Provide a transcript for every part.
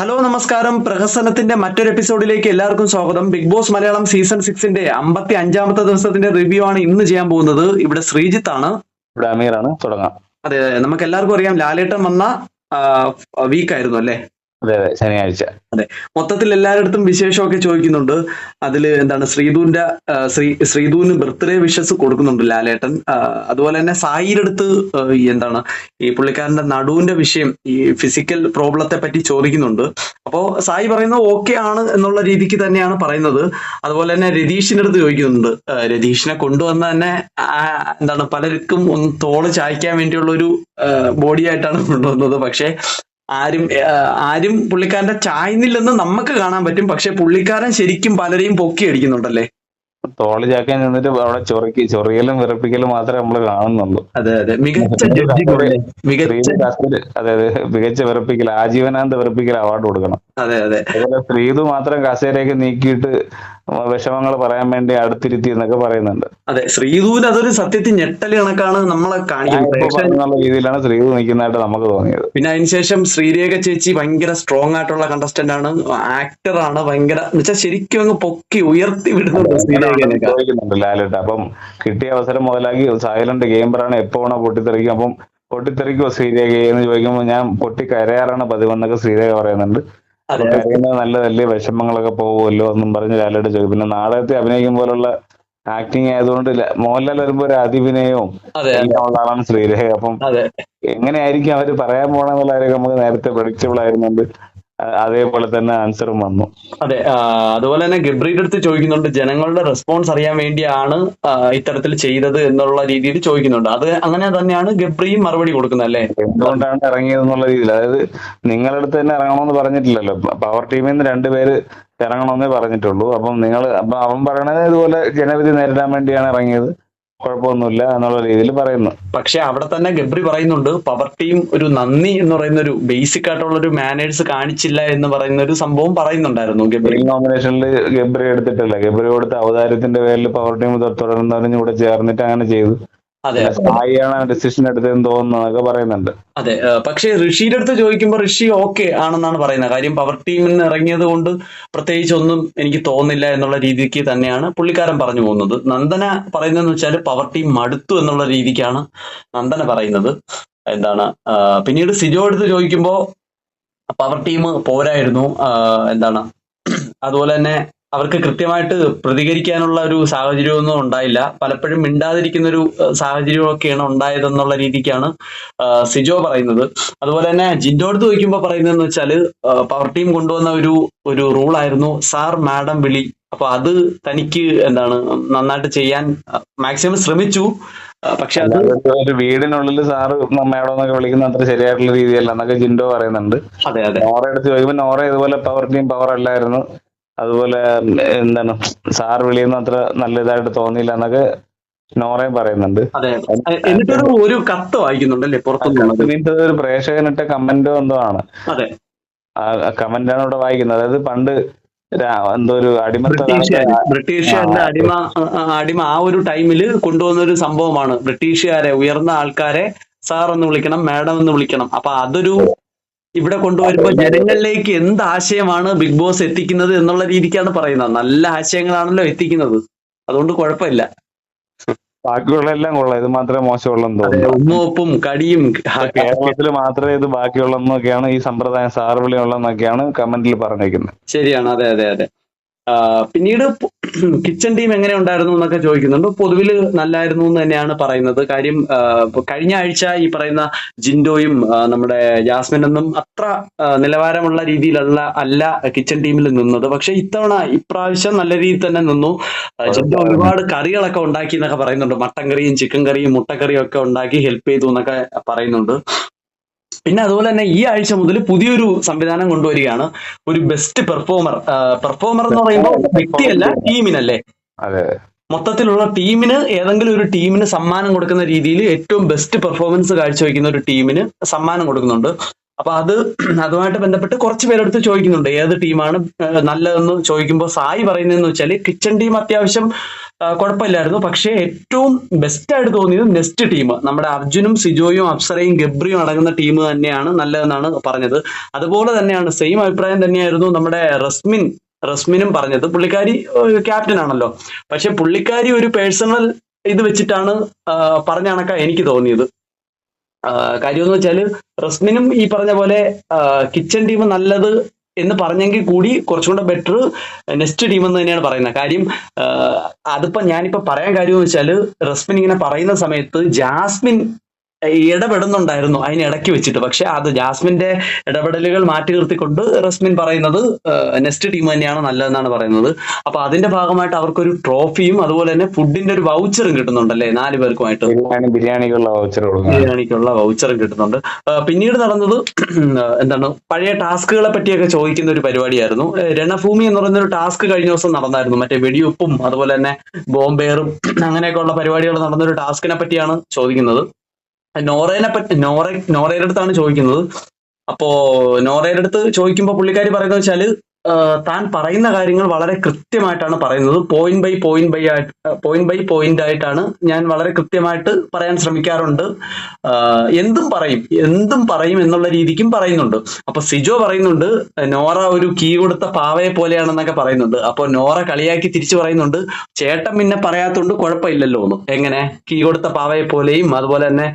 Hello നമസ്കാരം. പ്രഹസനത്തിന്റെ മറ്റൊരു എപ്പിസോഡിലേക്ക് എല്ലാവർക്കും സ്വാഗതം. ബിഗ് ബോസ് മലയാളം സീസൺ സിക്സിന്റെ അമ്പത്തി അഞ്ചാമത്തെ ദിവസത്തിന്റെ റിവ്യൂ ആണ് ഇന്ന് ചെയ്യാൻ പോകുന്നത്. ഇവിടെ ശ്രീജിത്ത് ആണ് ഇവിടെ അമീറാണ്. തുടങ്ങാം. അതെ നമുക്ക് എല്ലാവർക്കും അറിയാം ലാലേട്ടൻ വന്ന വീക്ക് ആയിരുന്നു അല്ലെ? അതെ അതെ ശനിയാഴ്ച. മൊത്തത്തിൽ എല്ലാവരുടെ വിശേഷമൊക്കെ ചോദിക്കുന്നുണ്ട്. അതിൽ എന്താണ് ശ്രീധുവിന്റെ ശ്രീ ശ്രീധുവിന് ബർത്ത്ഡേ വിഷസ് കൊടുക്കുന്നുണ്ട് ലാലേട്ടൻ. അതുപോലെ തന്നെ സായിയുടെ അടുത്ത് എന്താണ് ഈ പുള്ളിക്കാരന്റെ നടുവിന്റെ വിഷയം ഈ ഫിസിക്കൽ പ്രോബ്ലത്തെ പറ്റി ചോദിക്കുന്നുണ്ട്. അപ്പോ സായി പറയുന്നത് ഓക്കെ ആണ് എന്നുള്ള രീതിക്ക് തന്നെയാണ് പറയുന്നത്. അതുപോലെ തന്നെ രതീഷിന്റെ അടുത്ത് ചോദിക്കുന്നുണ്ട്. രതീഷിനെ കൊണ്ടുവന്ന തന്നെ എന്താണ് പലർക്കും ഒന്ന് തോൾ ചായ്ക്കാൻ വേണ്ടിയുള്ള ഒരു ബോഡി ആയിട്ടാണ് കൊണ്ടുവന്നത്. പക്ഷെ ആരും ആരും പുള്ളിക്കാരന്റെ ചായ്ന്നില്ലെന്ന് നമുക്ക് കാണാൻ പറ്റും. പക്ഷെ പുള്ളിക്കാരൻ ശരിക്കും പലരെയും പൊക്കി അടിക്കുന്നുണ്ടല്ലേ? തോൾ ചാക്കാൻ നിന്നിട്ട് അവിടെ ചൊറിക്ക് ചൊറിയലും വിറപ്പിക്കലും മാത്രമേ നമ്മൾ കാണുന്നുള്ളൂ. അതെ അതെ. മികച്ച അതെ അതെ. മികച്ച വിറപ്പിക്കൽ ആജീവനാന്ത വിറപ്പിക്കൽ അവാർഡ് കൊടുക്കണം. അതെ അതെ. അതുപോലെ ശ്രീധു മാത്രം കസേരയൊക്കെ നീക്കിയിട്ട് വിഷമങ്ങൾ പറയാൻ വേണ്ടി അടുത്തിരുത്തി എന്നൊക്കെ പറയുന്നുണ്ട്. അതെ ശ്രീധുവിന് അതൊരു സത്യത്തിൽ ഞെട്ടൽ കണക്കാണ് നമ്മളെ കാണിക്കുന്നത്. രീതിയിലാണ് ശ്രീധു നിൽക്കുന്നതായിട്ട് നമുക്ക് തോന്നിയത്. പിന്നെ അതിനുശേഷം ശ്രീരേഖ ചേച്ചി ഭയങ്കര സ്ട്രോങ് ആയിട്ടുള്ള കണ്ടസ്റ്റന്റ് ആണ്. ആക്ടർ ആണ് ഭയങ്കര എന്നുവെച്ചാൽ ശരിക്കും അങ്ങ് പൊക്കി ഉയർത്തി വിടുന്നുണ്ട് ലാലിട്ട്. അപ്പം കിട്ടിയ അവസരം മുതലാക്കി സൈലന്റ് ഗെയിമറാണ് എപ്പോ വേണോ പൊട്ടിത്തെറിക്കും. അപ്പം പൊട്ടിത്തെറിക്കോ ശ്രീരേഖ എന്ന് ചോദിക്കുമ്പോൾ ഞാൻ പൊട്ടി കരയാറാണ് പതിവെന്നൊക്കെ ശ്രീരേഖ പറയുന്നുണ്ട്. നല്ലതല്ലേ? വിഷമങ്ങളൊക്കെ പോകുമല്ലോ എന്നും പറഞ്ഞ് ലാലേട്ട് ചോദിക്കും. പിന്നെ നാടകത്തെ അഭിനയിക്കും പോലുള്ള ആക്ടിങ് ആയതുകൊണ്ട് മോഹൻലാൽ വരുമ്പോ ഒരു അതിവിനയവും ആളാണ് ശ്രീരേഖ. അപ്പം എങ്ങനെയായിരിക്കും അവർ പറയാൻ പോണെന്നുള്ള കാര്യം നമുക്ക് നേരത്തെ പ്രഡിക്റ്റബിൾ ആയിരുന്നുണ്ട്. അതേപോലെ തന്നെ ആൻസറും വന്നു. അതെ അതുപോലെ തന്നെ ഗബ്രിയുടെ അടുത്ത് ചോദിക്കുന്നുണ്ട് ജനങ്ങളുടെ റെസ്പോൺസ് അറിയാൻ വേണ്ടിയാണ് ഇത്തരത്തിൽ ചെയ്തത് എന്നുള്ള രീതിയിൽ ചോദിക്കുന്നുണ്ട്. അത് അങ്ങനെ തന്നെയാണ് ഗബ്രിയും മറുപടി കൊടുക്കുന്നത് അല്ലേ? എന്തുകൊണ്ടാണ് ഇറങ്ങിയത് എന്നുള്ള രീതിയിൽ? അതായത് നിങ്ങളുടെ അടുത്ത് തന്നെ ഇറങ്ങണമെന്ന് പറഞ്ഞിട്ടില്ലല്ലോ. പവർ ടീമിൽ നിന്ന് രണ്ടുപേര് ഇറങ്ങണമെന്നേ പറഞ്ഞിട്ടുള്ളൂ. അപ്പം നിങ്ങൾ അപ്പൊ അവൻ പറയണത് ഇതുപോലെ ജനവിധി നേരിടാൻ വേണ്ടിയാണ് ഇറങ്ങിയത്. കുഴപ്പമൊന്നുമില്ല എന്നുള്ള രീതിയിൽ പറയുന്നു. പക്ഷെ അവിടെ തന്നെ ഗബ്രി പറയുന്നുണ്ട് പവർ ടീം ഒരു നന്ദി എന്ന് പറയുന്ന ഒരു ബേസിക് ആയിട്ടുള്ള ഒരു മാനേഴ്സ് കാണിച്ചില്ല എന്ന് പറയുന്ന ഒരു സംഭവം പറയുന്നുണ്ടായിരുന്നു ഗബ്രി. നോമിനേഷനിൽ ഗബ്രി എടുത്തിട്ടില്ല. ഗബ്രി കൊടുത്ത ഔദാര്യത്തിന്റെ പേരിൽ പവർ ടീം തുടർന്നതിന് കൂടെ ചേർന്നിട്ട് അങ്ങനെ ചെയ്തു. ഡിസിഷൻ എടുത്തതെന്ന് പറയുന്നുണ്ട്. അതെ. പക്ഷേ ഋഷിയുടെ അടുത്ത് ചോദിക്കുമ്പോൾ ഋഷി ഓക്കെ ആണെന്നാണ് പറയുന്നത്. കാര്യം പവർ ടീമിൽ നിന്ന് ഇറങ്ങിയത് കൊണ്ട് പ്രത്യേകിച്ച് ഒന്നും എനിക്ക് തോന്നില്ല എന്നുള്ള രീതിക്ക് തന്നെയാണ് പുള്ളിക്കാരൻ പറഞ്ഞു പോകുന്നത്. നന്ദന പറയുന്നതെന്ന് വെച്ചാൽ പവർ ടീം മടുത്തു എന്നുള്ള രീതിക്കാണ് നന്ദന പറയുന്നത്. എന്താണ്? പിന്നീട് സിജോ അടുത്ത് ചോദിക്കുമ്പോൾ പവർ ടീം പോരായിരുന്നു. എന്താണ്? അതുപോലെ തന്നെ അവർക്ക് കൃത്യമായിട്ട് പ്രതികരിക്കാനുള്ള ഒരു സാഹചര്യമൊന്നും ഉണ്ടായില്ല. പലപ്പോഴും മിണ്ടാതിരിക്കുന്ന ഒരു സാഹചര്യമൊക്കെയാണ് ഉണ്ടായതെന്നുള്ള രീതിക്കാണ് സിജോ പറയുന്നത്. അതുപോലെ തന്നെ ജിൻഡോടുത്ത് ചോദിക്കുമ്പോൾ പറയുന്നതെന്ന് വെച്ചാൽ പവർ ടീം കൊണ്ടുവന്ന ഒരു ഒരു റൂൾ ആയിരുന്നു സാർ മാഡം വിളി. അപ്പൊ അത് തനിക്ക് എന്താണ് നന്നായിട്ട് ചെയ്യാൻ മാക്സിമം ശ്രമിച്ചു. പക്ഷെ അത് ഒരു വീടിനുള്ളിൽ സാറ് മേഡം എന്നൊക്കെ വിളിക്കുന്ന അത്ര ശരിയായിട്ടുള്ള രീതിയല്ല എന്നൊക്കെ ജിൻഡോ പറയുന്നുണ്ട്. അതെ അതെ. നോറ എടുത്ത് ചോദിക്കുമ്പോൾ നോറ ഇതുപോലെ പവർ ടീം പവർ അല്ലായിരുന്നു. അതുപോലെ എന്താണ് സാർ വിളിയൊന്നും അത്ര നല്ല ഇതായിട്ട് തോന്നിയില്ല എന്നൊക്കെ നോറയും പറയുന്നുണ്ട്. എന്നിട്ട് എന്നിട്ടൊരു ഒരു കത്ത് വായിക്കുന്നുണ്ടല്ലേ ഒരു പ്രേക്ഷകനിട്ട കമന്റോ എന്തോ ആണ്. ആ കമന്റാണ് ഇവിടെ വായിക്കുന്നത്. അതായത് പണ്ട് എന്തോ ഒരു അടിമ ബ്രിട്ടീഷുകാരുടെ അടിമ അടിമ ആ ഒരു ടൈമിൽ കൊണ്ടുവന്ന ഒരു സംഭവമാണ്. ബ്രിട്ടീഷുകാരെ ഉയർന്ന ആൾക്കാരെ സാർ എന്ന് വിളിക്കണം മാഡം എന്ന് വിളിക്കണം. അപ്പൊ അതൊരു ഇവിടെ കൊണ്ടുവരുമ്പോൾ ജനങ്ങളിലേക്ക് എന്ത് ആശയമാണ് ബിഗ് ബോസ് എത്തിക്കുന്നത് എന്നുള്ള രീതിക്കാണ് പറയുന്നത്. നല്ല ആശയങ്ങളാണല്ലോ എത്തിക്കുന്നത്. അതുകൊണ്ട് കുഴപ്പമില്ല. ബാക്കിയുള്ളതെല്ലാം കൊള്ളാം. ഇത് മാത്രമേ മോശമുള്ളെന്ന് തോന്നുന്നു. ഉമ്മുവപ്പും കടിയും കേരളത്തിൽ മാത്രമേ ഇത് ബാക്കിയുള്ളെന്നൊക്കെയാണ് ഈ സമ്പ്രദായം സാർ വിളിയുള്ളെന്നൊക്കെയാണ് കമന്റിൽ പറഞ്ഞേക്കുന്നത്. ശരിയാണ്. അതെ അതെ അതെ. പിന്നീട് കിച്ചൺ ടീം എങ്ങനെ ഉണ്ടായിരുന്നു എന്നൊക്കെ ചോദിക്കുന്നുണ്ട്. പൊതുവിൽ നല്ലായിരുന്നു എന്ന് തന്നെയാണ് പറയുന്നത്. കാര്യം കഴിഞ്ഞ ആഴ്ച ഈ പറയുന്ന ജിൻഡോയും നമ്മുടെ ജാസ്മിൻ ഒന്നും അത്ര നിലവാരമുള്ള രീതിയിലുള്ള അല്ല കിച്ചൺ ടീമിൽ നിന്നത്. പക്ഷെ ഇത്തവണ ഇപ്രാവശ്യം നല്ല രീതിയിൽ തന്നെ നിന്നു. ജിൻഡോ ഒരുപാട് കറികളൊക്കെ ഉണ്ടാക്കി എന്നൊക്കെ പറയുന്നുണ്ട്. മട്ടൻ കറിയും ചിക്കൻ കറിയും മുട്ടക്കറിയും ഒക്കെ ഉണ്ടാക്കി ഹെൽപ്പ് ചെയ്തു എന്നൊക്കെ പറയുന്നുണ്ട്. പിന്നെ അതുപോലെ തന്നെ ഈ ആഴ്ച മുതൽ പുതിയൊരു സംവിധാനം കൊണ്ടുവരികയാണ്. ഒരു ബെസ്റ്റ് പെർഫോമർ പെർഫോമർ എന്ന് പറയുമ്പോൾ വ്യക്തിയല്ല ടീമിനല്ലേ? അതെ. മൊത്തത്തിലുള്ള ടീമിന് ഏതെങ്കിലും ഒരു ടീമിന് സമ്മാനം കൊടുക്കുന്ന രീതിയിൽ ഏറ്റവും ബെസ്റ്റ് പെർഫോമൻസ് കാഴ്ചവെക്കുന്ന ഒരു ടീമിന് സമ്മാനം കൊടുക്കുന്നുണ്ട്. അപ്പൊ അത് അതുമായിട്ട് ബന്ധപ്പെട്ട് കുറച്ച് പേരെടുത്ത് ചോദിക്കുന്നുണ്ട്. ഏത് ടീമാണ്? നല്ലതെന്ന് ചോദിക്കുമ്പോൾ സായി പറയുന്നതെന്ന് വെച്ചാൽ കിച്ചൺ ടീം അത്യാവശ്യം കുഴപ്പമില്ലായിരുന്നു. പക്ഷേ ഏറ്റവും ബെസ്റ്റ് ആയിട്ട് തോന്നിയത് നെക്സ്റ്റ് ടീം നമ്മുടെ അർജുനും സിജോയും അപ്സരയും ഗബ്രിയും അടങ്ങുന്ന ടീം തന്നെയാണ് നല്ലതെന്നാണ് പറഞ്ഞത്. അതുപോലെ തന്നെയാണ് സെയിം അഭിപ്രായം തന്നെയായിരുന്നു നമ്മുടെ റസ്മിൻ റസ്മിനും പറഞ്ഞത്. പുള്ളിക്കാരി ക്യാപ്റ്റൻ ആണല്ലോ. പക്ഷെ പുള്ളിക്കാരി ഒരു പേഴ്സണൽ ഇത് വെച്ചിട്ടാണ് പറഞ്ഞ കണക്കാണ് എനിക്ക് തോന്നിയത്. ആ, വെച്ചാൽ റസ്മിനും ഈ പറഞ്ഞ പോലെ കിച്ചൺ ടീം നല്ലത് എന്ന് പറഞ്ഞെങ്കിൽ കൂടി കുറച്ചും കൂടെ ബെറ്റർ നെക്സ്റ്റ് ടീം എന്ന് തന്നെയാണ് പറയുന്നത്. കാര്യം അതിപ്പോ ഞാനിപ്പോ പറയാൻ കാര്യം വെച്ചാൽ റസ്മിൻ ഇങ്ങനെ പറയുന്ന സമയത്ത് ജാസ്മിൻ ഇടപെടുന്നുണ്ടായിരുന്നു അതിന് ഇടയ്ക്ക് വെച്ചിട്ട്. പക്ഷെ അത് ജാസ്മിന്റെ ഇടപെടലുകൾ മാറ്റി നിർത്തിക്കൊണ്ട് റസ്മിൻ പറയുന്നത് നെക്സ്റ്റ് ടീം തന്നെയാണ് നല്ലതെന്നാണ് പറയുന്നത്. അപ്പൊ അതിന്റെ ഭാഗമായിട്ട് അവർക്കൊരു ട്രോഫിയും അതുപോലെ തന്നെ ഫുഡിന്റെ ഒരു വൗച്ചറും കിട്ടുന്നുണ്ടല്ലേ നാല് പേർക്കുമായിട്ട്. ബിരിയാണി ബിരിയാണിക്കുള്ള വൗച്ചർ ബിരിയാണിക്കുള്ള വൗച്ചറും കിട്ടുന്നുണ്ട്. പിന്നീട് നടന്നത് എന്താണ് പഴയ ടാസ്കുകളെ പറ്റിയൊക്കെ ചോദിക്കുന്ന ഒരു പരിപാടിയായിരുന്നു. രണഭൂമി എന്ന് പറയുന്ന ഒരു ടാസ്ക് കഴിഞ്ഞ ദിവസം നടന്നായിരുന്നു. മറ്റേ വെടിയുപ്പും അതുപോലെ തന്നെ ബോംബേറും അങ്ങനെയൊക്കെയുള്ള പരിപാടികൾ നടന്ന ഒരു ടാസ്കിനെ പറ്റിയാണ് ചോദിക്കുന്നത്. നോറേനെ പറ്റി നോറ നോറയുടെ അടുത്താണ് ചോദിക്കുന്നത്. അപ്പോ നോറയുടെ അടുത്ത് ചോദിക്കുമ്പോൾ പുള്ളിക്കാരി പറയുന്നത് വെച്ചാൽ താൻ പറയുന്ന കാര്യങ്ങൾ വളരെ കൃത്യമായിട്ടാണ് പറയുന്നത്. പോയിന്റ് ബൈ പോയിന്റ് ബൈ ആയിട്ട് പോയിന്റ് ബൈ പോയിന്റ് ആയിട്ടാണ് ഞാൻ വളരെ കൃത്യമായിട്ട് പറയാൻ ശ്രമിക്കാറുണ്ട്. എന്തും പറയും. എന്തും പറയും എന്നുള്ള രീതിക്കും പറയുന്നുണ്ട്. അപ്പൊ സിജോ പറയുന്നുണ്ട് നോറ ഒരു കീ കൊടുത്ത പാവയെ പോലെയാണെന്നൊക്കെ പറയുന്നുണ്ട്. അപ്പൊ നോറ കളിയാക്കി തിരിച്ചു പറയുന്നുണ്ട് ചേട്ടൻ പിന്നെ പറയാത്തോണ്ട് കുഴപ്പമില്ലല്ലോ എന്ന്. എങ്ങനെ? കീ കൊടുത്ത പാവയെ പോലെയും അതുപോലെ തന്നെ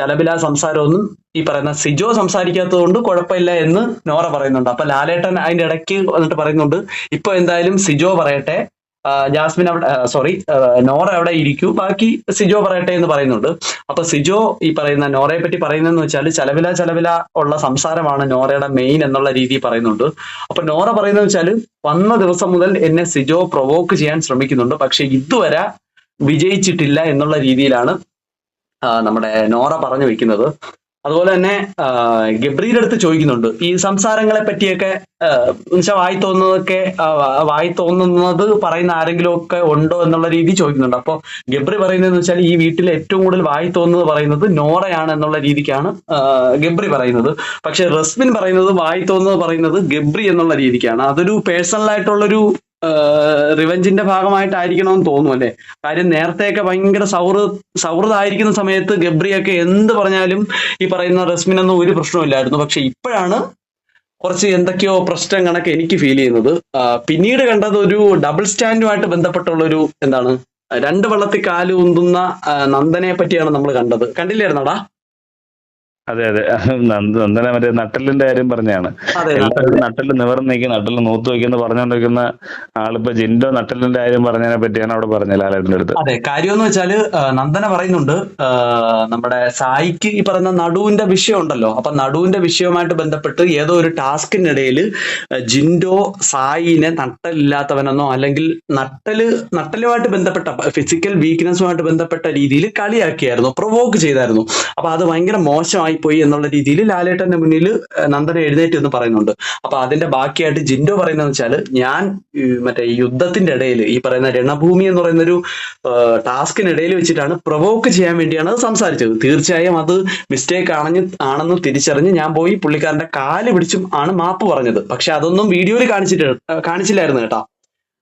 ചലബിലാ സംസാരമൊന്നും ഈ പറയുന്ന സിജോ സംസാരിക്കാത്തത് കൊണ്ട് കുഴപ്പമില്ല എന്ന് നോറ പറയുന്നുണ്ട്. അപ്പൊ ലാലേട്ടൻ അതിന്റെ ഇടയ്ക്ക് വന്നിട്ട് പറയുന്നുണ്ട്. ഇപ്പൊ എന്തായാലും സിജോ പറയട്ടെ. ജാസ്മിൻ അവിടെ സോറി നോറ അവിടെ ഇരിക്കൂ. ബാക്കി സിജോ പറയട്ടെ എന്ന് പറയുന്നുണ്ട്. അപ്പൊ സിജോ ഈ പറയുന്ന നോറയെ പറ്റി പറയുന്നതെന്ന് വെച്ചാൽ ചെലവില ചെലവില ഉള്ള സംസാരമാണ് നോറയുടെ മെയിൻ എന്നുള്ള രീതി പറയുന്നുണ്ട്. അപ്പൊ നോറ പറയുന്നത് വെച്ചാൽ വന്ന ദിവസം മുതൽ എന്നെ സിജോ പ്രൊവോക്ക് ചെയ്യാൻ ശ്രമിക്കുന്നുണ്ട്. പക്ഷെ ഇതുവരെ വിജയിച്ചിട്ടില്ല എന്നുള്ള രീതിയിലാണ് നമ്മുടെ നോറ പറഞ്ഞു വെക്കുന്നത്. അതുപോലെ തന്നെ ഗബ്രിയുടെ അടുത്ത് ചോദിക്കുന്നുണ്ട്. ഈ സംസാരങ്ങളെ പറ്റിയൊക്കെ എന്നുവെച്ചാൽ വായി തോന്നുന്നതൊക്കെ വായി തോന്നുന്നത് പറയുന്ന ആരെങ്കിലും ഒക്കെ ഉണ്ടോ എന്നുള്ള രീതി ചോദിക്കുന്നുണ്ട്. അപ്പോൾ ഗബ്രി പറയുന്നതെന്ന് വെച്ചാൽ ഈ വീട്ടിൽ ഏറ്റവും കൂടുതൽ വായി തോന്നുന്നത് പറയുന്നത് നോറയാണ് എന്നുള്ള രീതിക്കാണ് ഗബ്രി പറയുന്നത്. പക്ഷെ റസ്മിൻ പറയുന്നത് വായി തോന്നുന്നത് പറയുന്നത് ഗബ്രി എന്നുള്ള രീതിക്കാണ്. അതൊരു പേഴ്സണൽ ആയിട്ടുള്ളൊരു റിവഞ്ചിന്റെ ഭാഗമായിട്ടായിരിക്കണമെന്ന് തോന്നുന്നു അല്ലെ? കാര്യം നേരത്തെയൊക്കെ ഭയങ്കര സൗഹൃദ സൗഹൃദമായിരിക്കുന്ന സമയത്ത് ഗബ്രിയൊക്കെ എന്ത് പറഞ്ഞാലും ഈ പറയുന്ന റസ്മിനൊന്നും ഒരു പ്രശ്നമില്ലായിരുന്നു പക്ഷെ ഇപ്പോഴാണ് കുറച്ച് എന്തൊക്കെയോ പ്രശ്നം കണക്ക് എനിക്ക് ഫീൽ ചെയ്യുന്നത്. പിന്നീട് കണ്ടത് ഒരു ഡബിൾ സ്റ്റാൻഡുമായിട്ട് ബന്ധപ്പെട്ടുള്ള ഒരു എന്താണ് രണ്ട് വള്ളത്തിൽ കാൽ ഉന്തുന്ന നന്ദനെ പറ്റിയാണ് നമ്മൾ കണ്ടത്. കണ്ടില്ലായിരുന്നോടാ? അതെ അതെ. നന്ദ- നന്ദന മറ്റേ നട്ടലിന്റെ കാര്യം പറഞ്ഞാണ് നട്ടൽ നിവർന്ന് നിൽക്കുന്ന നട്ടൽ നൂത്ത് വയ്ക്കുന്ന പറഞ്ഞുകൊണ്ടിരിക്കുന്ന ആളിപ്പോ ജിൻഡോ നട്ടലിന്റെ കാര്യം പറഞ്ഞതിനെ പറ്റിയാണ് അവിടെ പറഞ്ഞത് ലാലേട്ടന്റെ അടുത്ത്. അതെ കാര്യം എന്ന് വെച്ചാൽ നന്ദന പറയുന്നുണ്ട് നമ്മുടെ സായിക്ക് ഈ പറയുന്ന നടുവിന്റെ വിഷയം ഉണ്ടല്ലോ. അപ്പൊ നടുവിന്റെ വിഷയവുമായിട്ട് ബന്ധപ്പെട്ട് ഏതോ ഒരു ടാസ്കിനിടയിൽ ജിൻഡോ സായിനെ നട്ടലില്ലാത്തവനെന്നോ അല്ലെങ്കിൽ നട്ടൽ നട്ടലുമായിട്ട് ബന്ധപ്പെട്ട ഫിസിക്കൽ വീക്ക്നെസ്സുമായിട്ട് ബന്ധപ്പെട്ട രീതിയിൽ കളിയാക്കിയായിരുന്നു പ്രൊവോക്ക് ചെയ്തായിരുന്നു. അപ്പൊ അത് ഭയങ്കര മോശമായി പോയി എന്നുള്ള രീതിയിൽ ലാലേട്ടന്റെ മുന്നിൽ നന്ദന എഴുന്നേറ്റ് എന്ന് പറയുന്നുണ്ട്. അപ്പൊ അതിന്റെ ബാക്കിയായിട്ട് ജിൻഡോ പറയുന്നത് വെച്ചാൽ ഞാൻ മറ്റേ യുദ്ധത്തിന്റെ ഇടയിൽ ഈ പറയുന്ന രണഭൂമി എന്ന് പറയുന്ന ഒരു ടാസ്കിനിടയിൽ വെച്ചിട്ടാണ് പ്രൊവോക്ക് ചെയ്യാൻ വേണ്ടിയാണ് അത് സംസാരിച്ചത്. തീർച്ചയായും അത് മിസ്റ്റേക്ക് ആണെന്ന് ആണെന്ന് തിരിച്ചറിഞ്ഞ് ഞാൻ പോയി പുള്ളിക്കാരന്റെ കാൽ പിടിച്ചും ആണ് മാപ്പ് പറഞ്ഞത്. പക്ഷെ അതൊന്നും വീഡിയോയിൽ കാണിച്ചിട്ട് കാണിച്ചില്ലായിരുന്നു കേട്ടോ.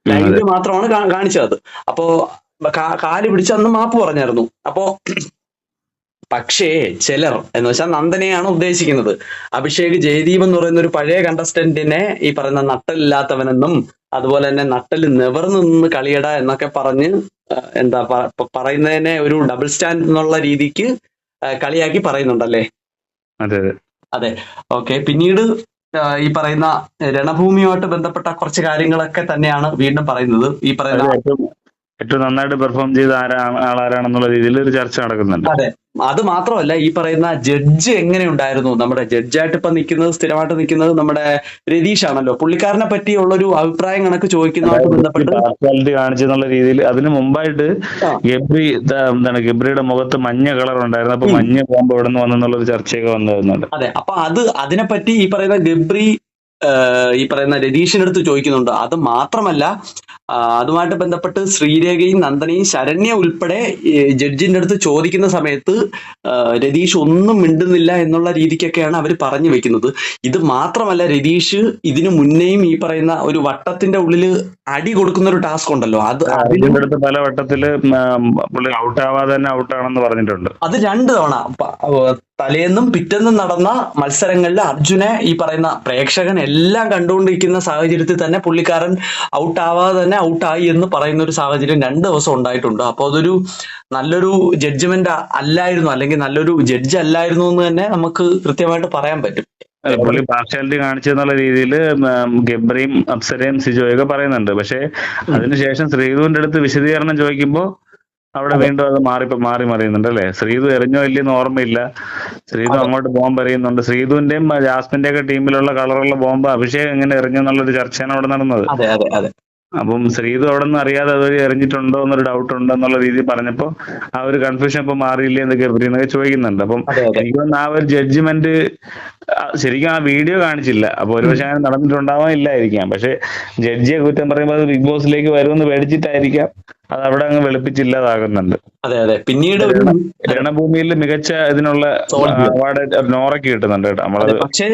ലൈവിൽ മാത്രമാണ് കാണിച്ചത്. അപ്പോ കാൽ പിടിച്ച് അന്ന് മാപ്പ് പറഞ്ഞായിരുന്നു. അപ്പോ പക്ഷേ ചിലർ എന്ന് വെച്ചാൽ നന്ദനെയാണ് ഉദ്ദേശിക്കുന്നത്. അഭിഷേക് ജയദീപ് എന്ന് പറയുന്ന ഒരു പഴയ കണ്ടസ്റ്റന്റിനെ ഈ പറയുന്ന നട്ടലില്ലാത്തവനെന്നും അതുപോലെ തന്നെ നട്ടൽ നിവർന്നു നിന്ന് കളിയട എന്നൊക്കെ പറഞ്ഞ് എന്താ പറയുന്നതിനെ ഒരു ഡബിൾ സ്റ്റാൻഡ് എന്നുള്ള രീതിക്ക് കളിയാക്കി പറയുന്നുണ്ടല്ലേ? അതെ അതെ. ഓക്കെ. പിന്നീട് ഈ പറയുന്ന രണഭൂമിയുമായിട്ട് ബന്ധപ്പെട്ട കുറച്ച് കാര്യങ്ങളൊക്കെ തന്നെയാണ് വീണ്ടും പറയുന്നത്. ഈ പറയുന്ന ഏറ്റവും നന്നായിട്ട് പെർഫോം ചെയ്ത ആൾ ആളാരാണെന്നുള്ള രീതിയിൽ ഒരു ചർച്ച നടക്കുന്നുണ്ട്. അതെ. അത് മാത്രമല്ല ഈ പറയുന്ന ജഡ്ജ് എങ്ങനെ ഉണ്ടായിരുന്നു? നമ്മുടെ ജഡ്ജായിട്ട് ഇപ്പൊ നിൽക്കുന്നത് സ്ഥിരമായിട്ട് നിൽക്കുന്നത് നമ്മുടെ രതീഷ് ആണല്ലോ പുള്ളിക്കാരനെ പറ്റിയുള്ളൊരു അഭിപ്രായം കണക്ക് ചോദിക്കുന്നതായിട്ട് ബന്ധപ്പെട്ട് കാണിച്ചെന്നുള്ള രീതിയിൽ അതിന് മുമ്പായിട്ട്. ഗബ്രി എന്താണ് ഗബ്രിയുടെ മുഖത്ത് മഞ്ഞ കളർ ഉണ്ടായിരുന്നു. അപ്പൊ മഞ്ഞ ബോംബ് എവിടെ നിന്ന് വന്നെന്നുള്ള ഒരു ചർച്ചയൊക്കെ വന്നു വരുന്നുണ്ട് അതെ. അപ്പൊ അത് അതിനെപ്പറ്റി ഈ പറയുന്ന ഗബ്രി ഈ പറയുന്ന രതീഷിന്റെ അടുത്ത് ചോദിക്കുന്നുണ്ട്. അത് മാത്രമല്ല അതുമായിട്ട് ബന്ധപ്പെട്ട് ശ്രീരേഖയും നന്ദനയും ശരണ്യ ഉൾപ്പെടെ ജഡ്ജിന്റെ അടുത്ത് ചോദിക്കുന്ന സമയത്ത് രതീഷ് ഒന്നും മിണ്ടുന്നില്ല എന്നുള്ള രീതിക്കൊക്കെയാണ് അവർ പറഞ്ഞു വെക്കുന്നത്. ഇത് മാത്രമല്ല രതീഷ് ഇതിനു മുന്നേയും ഈ പറയുന്ന ഒരു വട്ടത്തിന്റെ ഉള്ളിൽ അടി കൊടുക്കുന്ന ഒരു ടാസ്ക് ഉണ്ടല്ലോ. അത് അതിന്റെ അടുത്ത് പല വട്ടത്തിൽ ഔട്ടാവാതെ ഔട്ട് ആവാതെ തന്നെ ഔട്ടാണെന്ന് പറഞ്ഞിട്ടുണ്ട്. അത് രണ്ട് തവണ. തലേന്നും പിറ്റേന്നും നടന്ന മത്സരങ്ങളിൽ അർജുനെ ഈ പറയുന്ന പ്രേക്ഷകൻ എല്ലാം കണ്ടുകൊണ്ടിരിക്കുന്ന സാഹചര്യത്തിൽ തന്നെ പുള്ളിക്കാരൻ ഔട്ട് ആവാതെ തന്നെ ഔട്ടായി എന്ന് പറയുന്ന ഒരു സാഹചര്യം രണ്ട് ദിവസം ഉണ്ടായിട്ടുണ്ട്. അപ്പോൾ അതൊരു നല്ലൊരു ജഡ്ജ്മെന്റ് അല്ലായിരുന്നു അല്ലെങ്കിൽ നല്ലൊരു ജഡ്ജ് അല്ലായിരുന്നു എന്ന് തന്നെ നമുക്ക് കൃത്യമായിട്ട് പറയാൻ പറ്റും. പുള്ളി പാർഷ്യാലിറ്റി കാണിച്ചെന്നുള്ള രീതിയിൽ ഗബ്രയും അപ്സരയും സിജോയൊക്കെ പറയുന്നുണ്ട്. പക്ഷെ അതിനുശേഷം ശ്രീധുവിന്റെ അടുത്ത് വിശദീകരണം ചോദിക്കുമ്പോൾ അവിടെ വീണ്ടും അത് മാറി മാറി മറിയുന്നുണ്ട് അല്ലെ? ശ്രീധു എറിഞ്ഞോ ഇല്ലെന്ന് ഓർമ്മയില്ല. ശ്രീധു അങ്ങോട്ട് ബോംബ് എറിയുന്നുണ്ട്. ശ്രീധുവിന്റെയും ജാസ്മിന്റെ ഒക്കെ ടീമിലുള്ള കളറുള്ള ബോംബ് അഭിഷേക് എങ്ങനെ എറിഞ്ഞു എന്നുള്ളൊരു ചർച്ചയാണ് അവിടെ നടന്നത്. അപ്പം ശ്രീതു അവിടെ നിന്ന് അറിയാതെ അത് എറിഞ്ഞിട്ടുണ്ടോ എന്നൊരു ഡൗട്ട് ഉണ്ടോ എന്നുള്ള രീതിയിൽ പറഞ്ഞപ്പോ ആ ഒരു കൺഫ്യൂഷൻ ഇപ്പൊ മാറിയില്ലേ എന്ന് ഗബ്രി ചോദിക്കുന്നുണ്ട്. അപ്പം എനിക്ക് ആ ഒരു ജഡ്ജ്മെന്റ് ശരിക്കും ആ വീഡിയോ കാണിച്ചില്ല. അപ്പൊ ഒരുപക്ഷെ അങ്ങനെ നടന്നിട്ടുണ്ടാവാൻ ഇല്ലായിരിക്കാം പക്ഷെ ജഡ്ജിയെ കുറ്റം പറയുമ്പോൾ അത് ബിഗ് ബോസിലേക്ക് വരുമെന്ന് പേടിച്ചിട്ടായിരിക്കാം. അത് അവിടെ അങ്ങ് വെളുപ്പിച്ചില്ലാതാകുന്നുണ്ട്. അതെ അതെ. പിന്നീട് രണഭൂമിയിൽ മികച്ച ഇതിനുള്ള. അവാർഡ് നോറയ്ക്ക് കിട്ടുന്നുണ്ട് കേട്ടോ. അതെ, പക്ഷേ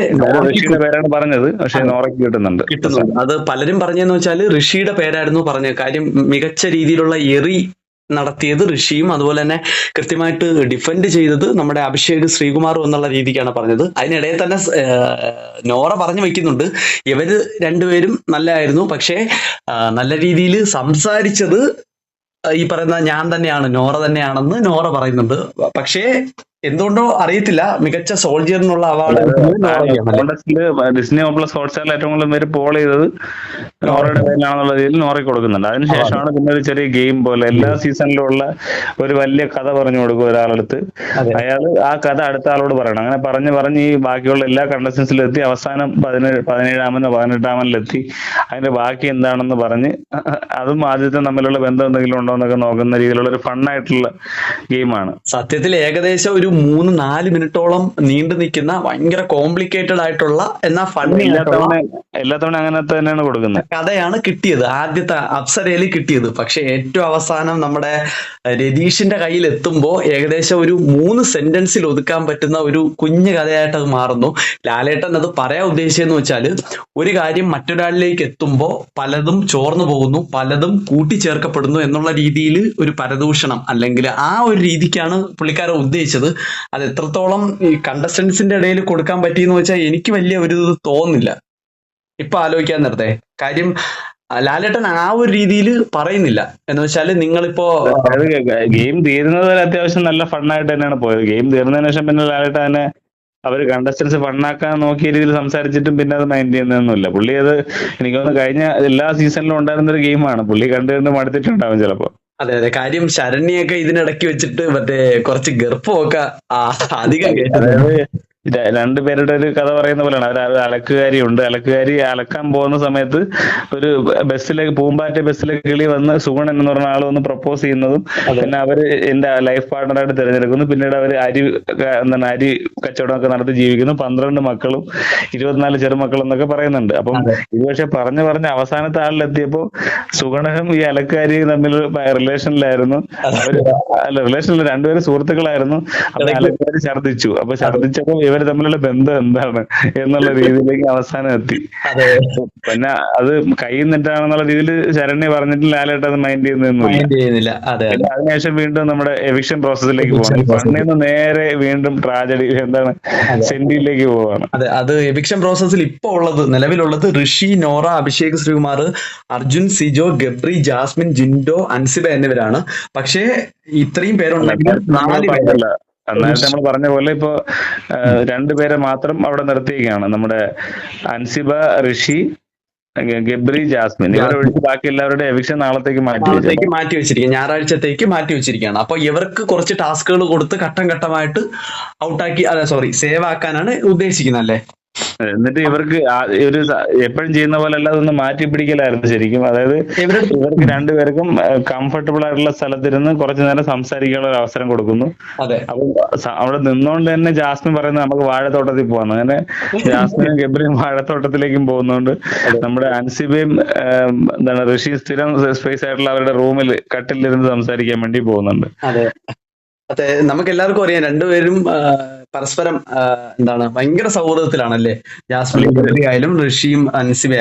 ഋഷിയുടെ പേരാണ് പറഞ്ഞത് പക്ഷെ നോറയ്ക്ക് കിട്ടുന്നുണ്ട്. കിട്ടുന്നുണ്ട്. അത് പലരും പറഞ്ഞെന്ന് വെച്ചാൽ ഋഷിയുടെ പേരായിരുന്നു പറഞ്ഞത്. കാര്യം മികച്ച രീതിയിലുള്ള എറി നടത്തിയത് ഋഷിയും അതുപോലെ തന്നെ കൃത്യമായിട്ട് ഡിഫെൻഡ് ചെയ്തത് നമ്മുടെ അഭിഷേക് ശ്രീകുമാറും എന്നുള്ള രീതിക്കാണ് പറഞ്ഞത്. അതിനിടയിൽ തന്നെ നോറ പറഞ്ഞു വെക്കുന്നുണ്ട് ഇവർ രണ്ടുപേരും നല്ലതായിരുന്നു പക്ഷേ നല്ല രീതിയിൽ സംസാരിച്ചത് ഈ പറയുന്ന ഞാൻ തന്നെയാണ് നോറ തന്നെയാണെന്ന് നോറ പറയുന്നുണ്ട്. പക്ഷേ എന്തുകൊണ്ടോ അറിയത്തില്ല. മികച്ച സോൾജിയറിനുള്ള അവാർഡ് ഡിസ്നി പ്ലസ് ഹോട്ട്സ്റ്റാറിൽ ഏറ്റവും കൂടുതൽ പേര് പോൾ ചെയ്തത് നോറയുടെ പേരിലാണെന്നുള്ള രീതിയിൽ നോറയ്ക്ക് കൊടുക്കുന്നുണ്ട്. അതിനുശേഷമാണ് പിന്നെ ഒരു ചെറിയ ഗെയിം പോലെ എല്ലാ സീസണിലും ഉള്ള ഒരു വലിയ കഥ പറഞ്ഞു കൊടുക്കും ഒരാളടുത്ത്. അയാൾ ആ കഥ അടുത്ത ആളോട് പറയണം. അങ്ങനെ പറഞ്ഞു പറഞ്ഞ് ഈ ബാക്കിയുള്ള എല്ലാ കണ്ടസ്റ്റൻസിലും എത്തി. അവസാനം പതിനേഴ് പതിനേഴാമനോ പതിനെട്ടാമനിലെത്തി അതിന്റെ ബാക്കി എന്താണെന്ന് പറഞ്ഞ് അതും ആദ്യത്തെ തമ്മിലുള്ള ബന്ധം എന്തെങ്കിലും ഉണ്ടോ എന്നൊക്കെ നോക്കുന്ന രീതിയിലുള്ള ഒരു ഫണ്ണായിട്ടുള്ള ഗെയിമാണ് സത്യത്തിൽ ഏകദേശം ഒരു മൂന്ന് നാല് മിനിറ്റോളം നീണ്ടു നിൽക്കുന്ന ഭയങ്കര കോംപ്ലിക്കേറ്റഡ് ആയിട്ടുള്ള എന്നാൽ ഫണ്ണി എല്ലാ തവണ അങ്ങനെ തവണ അങ്ങനത്തെ തന്നെയാണ് കൊടുക്കുന്നത്. കഥയാണ് കിട്ടിയത്. ആദ്യത്തെ അപ്സരയിൽ കിട്ടിയത്. പക്ഷെ ഏറ്റവും അവസാനം നമ്മുടെ രതീഷിന്റെ കയ്യിൽ എത്തുമ്പോൾ ഏകദേശം ഒരു മൂന്ന് സെന്റൻസിൽ ഒതുക്കാൻ പറ്റുന്ന ഒരു കുഞ്ഞു കഥയായിട്ട് അത് മാറുന്നു. ലാലേട്ടൻ അത് പറയാൻ ഉദ്ദേശിച്ചെന്ന് വെച്ചാൽ ഒരു കാര്യം മറ്റൊരാളിലേക്ക് എത്തുമ്പോൾ പലതും ചോർന്നു പോകുന്നു പലതും കൂട്ടിച്ചേർക്കപ്പെടുന്നു എന്നുള്ള രീതിയിൽ ഒരു പരദൂഷണം അല്ലെങ്കിൽ ആ ഒരു രീതിക്കാണ് പുള്ളിക്കാരൻ ഉദ്ദേശിച്ചത്. അത് എത്രത്തോളം ഈ കണ്ടസ്റ്റൻസിന്റെ ഇടയിൽ കൊടുക്കാൻ പറ്റിയെന്ന് വെച്ചാൽ എനിക്ക് വലിയ ഒരു ഇത് തോന്നുന്നില്ല. ഇപ്പൊ ആലോചിക്കാൻ നിർത്തേ കാര്യം ലാലേട്ടൻ ആ ഒരു രീതിയിൽ പറയുന്നില്ല. എന്ന് വെച്ചാൽ നിങ്ങളിപ്പോ ഗെയിം തീരുന്നത് വരെ അത്യാവശ്യം നല്ല ഫണ്ണായിട്ട് തന്നെയാണ് പോയത്. ഗെയിം തീർന്നതിന് ശേഷം പിന്നെ ലാലേട്ടൻ തന്നെ അവർ കണ്ടസ്റ്റൻസ് ഫണ്ണാക്കാൻ നോക്കിയ രീതിയിൽ സംസാരിച്ചിട്ടും പിന്നെ അത് മൈൻഡ് ചെയ്യുന്നൊന്നുമില്ല പുള്ളി അത് എനിക്ക് തോന്നുന്നു കഴിഞ്ഞ എല്ലാ സീസണിലും ഉണ്ടായിരുന്ന ഒരു ഗെയിമാണ് പുള്ളി കണ്ടു കണ്ട് മടുത്തിട്ടുണ്ടാവും ചിലപ്പോ. അതെ അതെ. കാര്യം ശരണ്യൊക്കെ ഇതിനിടയ്ക്ക് വെച്ചിട്ട് മറ്റേ കുറച്ച് ഗർഭമൊക്കെ അധികം കേട്ടത് രണ്ടുപേരുടെ ഒരു കഥ പറയുന്ന പോലെയാണ്. അവർ അലക്കുകാരി ഉണ്ട്. അലക്കുകാരി അലക്കാൻ പോകുന്ന സമയത്ത് ഒരു ബസ്സിലേക്ക് പൂമ്പാറ്റ ബസ്സിലേക്ക് കിളി വന്ന് സുഗുണൻ എന്ന് പറഞ്ഞ ആൾ വന്ന് പ്രപ്പോസ് ചെയ്യുന്നതും പിന്നെ അവർ എന്റെ ലൈഫ് പാർട്ണറായിട്ട് തിരഞ്ഞെടുക്കുന്നു. പിന്നീട് അവർ അരി എന്താണ് അരി കച്ചവടമൊക്കെ നടത്തി ജീവിക്കുന്നു. പന്ത്രണ്ട് മക്കളും ഇരുപത്തിനാല് ചെറുമക്കളും എന്നൊക്കെ പറയുന്നുണ്ട്. അപ്പം. ഇത് പക്ഷെ പറഞ്ഞു പറഞ്ഞ് അവസാനത്തെ ആളിലെത്തിയപ്പോ സുഗണനും ഈ അലക്കുകാരിയും തമ്മിൽ റിലേഷനിലായിരുന്നു അവർ അല്ല റിലേഷനിൽ രണ്ടുപേരും സുഹൃത്തുക്കളായിരുന്നു. അപ്പൊ അലക്കുകാരി ഛർദ്ദിച്ചു. അപ്പൊ ഛർദ്ദിച്ചപ്പോ ഇവർ തമ്മിലുള്ള ബന്ധം എന്താണ് എന്നുള്ള രീതിയിലേക്ക് അവസാനം എത്തി. അതെ. പിന്നെ അത് കയ്യിൽ നിന്നിട്ടാണെന്നുള്ള രീതിയിൽ ശരണ്യ പറഞ്ഞിട്ട് ലാലേട്ട് അത് മൈൻഡ് ചെയ്യുന്നില്ല. അതിനുശേഷം വീണ്ടും നമ്മുടെ എവിക്ഷൻ പ്രോസസ്സിലേക്ക് പോകണം നേരെ വീണ്ടും ട്രാജഡി എന്താണ്. സെന്റിയിലേക്ക് പോവാണ്. അതെ അത് എവിക്ഷൻ പ്രോസസ്സിൽ ഇപ്പൊ ഉള്ളത് നിലവിലുള്ളത് ഋഷി നോറ അഭിഷേക് ശ്രീകുമാർ അർജുൻ സിജോ ഗബ്രി ജാസ്മിൻ ജിൻഡോ അൻസിബ എന്നിവരാണ്. പക്ഷേ ഇത്രയും പേരുണ്ടെങ്കിൽ നാല് പേര് അല്ല നേരത്തെ നമ്മൾ പറഞ്ഞ പോലെ ഇപ്പോ രണ്ടുപേരെ മാത്രം അവിടെ നിർത്തിയേക്കാണ് നമ്മുടെ അൻസിബ ഋഷി ഗബ്രി ജാസ്മിൻ. ഇവരെ ഒഴിച്ച് ബാക്കി എല്ലാവരുടെ എവിക്ഷൻ നാളത്തേക്ക് നാളത്തേക്ക് മാറ്റി വെച്ചിരിക്കും. ഞായറാഴ്ചത്തേക്ക് മാറ്റി വെച്ചിരിക്കുകയാണ്. അപ്പൊ ഇവർക്ക് കുറച്ച് ടാസ്കുകൾ കൊടുത്ത് ഘട്ടം ഘട്ടമായിട്ട് ഔട്ടാക്കി അതെ സോറി സേവ് ആക്കാനാണ് ഉദ്ദേശിക്കുന്നത് അല്ലേ? എന്നിട്ട് ഇവർക്ക് ഒരു എപ്പോഴും ചെയ്യുന്ന പോലെ അല്ല ഒന്ന് മാറ്റി പിടിക്കലായിരുന്നു ശരിക്കും. അതായത് ഇവർക്ക് രണ്ടുപേർക്കും കംഫർട്ടബിൾ ആയിട്ടുള്ള സ്ഥലത്തിരുന്ന് കുറച്ചു നേരം സംസാരിക്കാനുള്ള ഒരു അവസരം കൊടുക്കുന്നു. അപ്പൊ അവിടെ നിന്നുകൊണ്ട് തന്നെ ജാസ്മിൻ പറയുന്നത് നമുക്ക് വാഴത്തോട്ടത്തിൽ പോകാം അങ്ങനെ ജാസ്മിനും ഗബ്രിയും വാഴത്തോട്ടത്തിലേക്കും പോകുന്നതുകൊണ്ട് നമ്മുടെ അൻസിബയും എന്താണ് ഋഷി സ്ഥിരം സ്പേസ് ആയിട്ടുള്ള അവരുടെ റൂമിൽ കട്ടിലിരുന്ന് സംസാരിക്കാൻ വേണ്ടി പോകുന്നുണ്ട്. അതെ നമുക്ക് എല്ലാവർക്കും അറിയാം രണ്ടുപേരും പരസ്പരം എന്താണ് ഭയങ്കര സൗഹൃദത്തിലാണല്ലേ? ജാസ്മിൻ ആയാലും ഋഷിയും അൻസിബ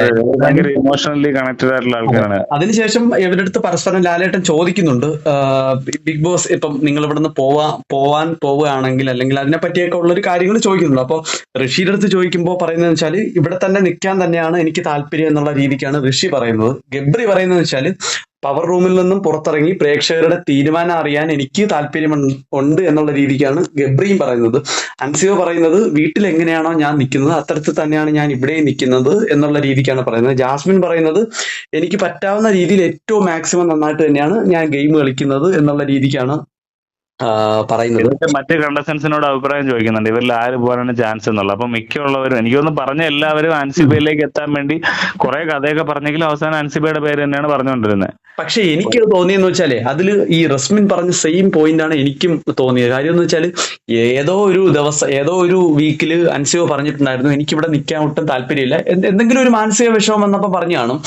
ഇമോഷണലി കണക്റ്റഡ് ആയിട്ടുള്ള ആൾക്കാരാണ്. അതിനുശേഷം ഇവരുടെ അടുത്ത് പരസ്പരം ലാലേട്ടൻ ചോദിക്കുന്നുണ്ട് ബിഗ് ബോസ് ഇപ്പം നിങ്ങൾ ഇവിടുന്ന് പോവാ പോവാൻ പോവുകയാണെങ്കിൽ അല്ലെങ്കിൽ അതിനെ പറ്റിയൊക്കെ ഉള്ളൊരു കാര്യങ്ങൾ ചോദിക്കുന്നുണ്ട്. അപ്പോൾ ഋഷിയുടെ അടുത്ത് ചോദിക്കുമ്പോൾ പറയുന്നത് വെച്ചാൽ ഇവിടെ തന്നെ നിൽക്കാൻ തന്നെയാണ് എനിക്ക് താല്പര്യം എന്നുള്ള രീതിക്കാണ് ഋഷി പറയുന്നത്. ഗബ്രി പറയുന്നത് വെച്ചാൽ പവർ റൂമിൽ നിന്നും പുറത്തിറങ്ങി പ്രേക്ഷകരുടെ തീരുമാനം അറിയാൻ എനിക്ക് താല്പര്യം ഉണ്ട് എന്നുള്ള രീതിക്കാണ് ഗബ്രിയും പറയുന്നത്. അൻസിയോ പറയുന്നത് വീട്ടിൽ എങ്ങനെയാണോ ഞാൻ നിൽക്കുന്നത് അത്തരത്തിൽ തന്നെയാണ് ഞാൻ ഇവിടെ നിൽക്കുന്നത് എന്നുള്ള രീതിക്കാണ് പറയുന്നത്. ജാസ്മിൻ പറയുന്നത് എനിക്ക് പറ്റാവുന്ന രീതിയിൽ ഏറ്റവും മാക്സിമം നന്നായിട്ട് തന്നെയാണ് ഞാൻ ഗെയിം കളിക്കുന്നത് എന്നുള്ള രീതിക്കാണ് പറയുന്നത്. മറ്റു കണ്ടസ്റ്റൻസിനോട് അഭിപ്രായം ചോദിക്കുന്നുണ്ട്. ഇവരിൽ ആര് പോകാനാണ് ചാൻസ് എന്നുള്ളത്. അപ്പൊ മിക്കുള്ളവരും എനിക്കൊന്ന് പറഞ്ഞ എല്ലാവരും അൻസിബയിലേക്ക് എത്താൻ വേണ്ടി കുറെ കഥയൊക്കെ പറഞ്ഞെങ്കിലും അവസാനം അൻസിബയുടെ പേര് തന്നെയാണ് പറഞ്ഞുകൊണ്ടിരുന്നത് പക്ഷെ എനിക്ക് തോന്നിയെന്ന് വെച്ചാലേ അതിൽ ഈ റസ്മിൻ പറഞ്ഞ സെയിം പോയിന്റ് ആണ് എനിക്കും തോന്നിയത്. കാര്യം എന്ന് വെച്ചാൽ ഏതോ ഒരു ദിവസം ഏതോ ഒരു വീക്കിൽ അൻസിബ പറഞ്ഞിട്ടുണ്ടായിരുന്നു എനിക്കിവിടെ നിൽക്കാൻ ഒട്ടും താല്പര്യമില്ല. എന്തെങ്കിലും ഒരു മാനസിക വിഷമം വന്നപ്പോൾ പറഞ്ഞു കാണും.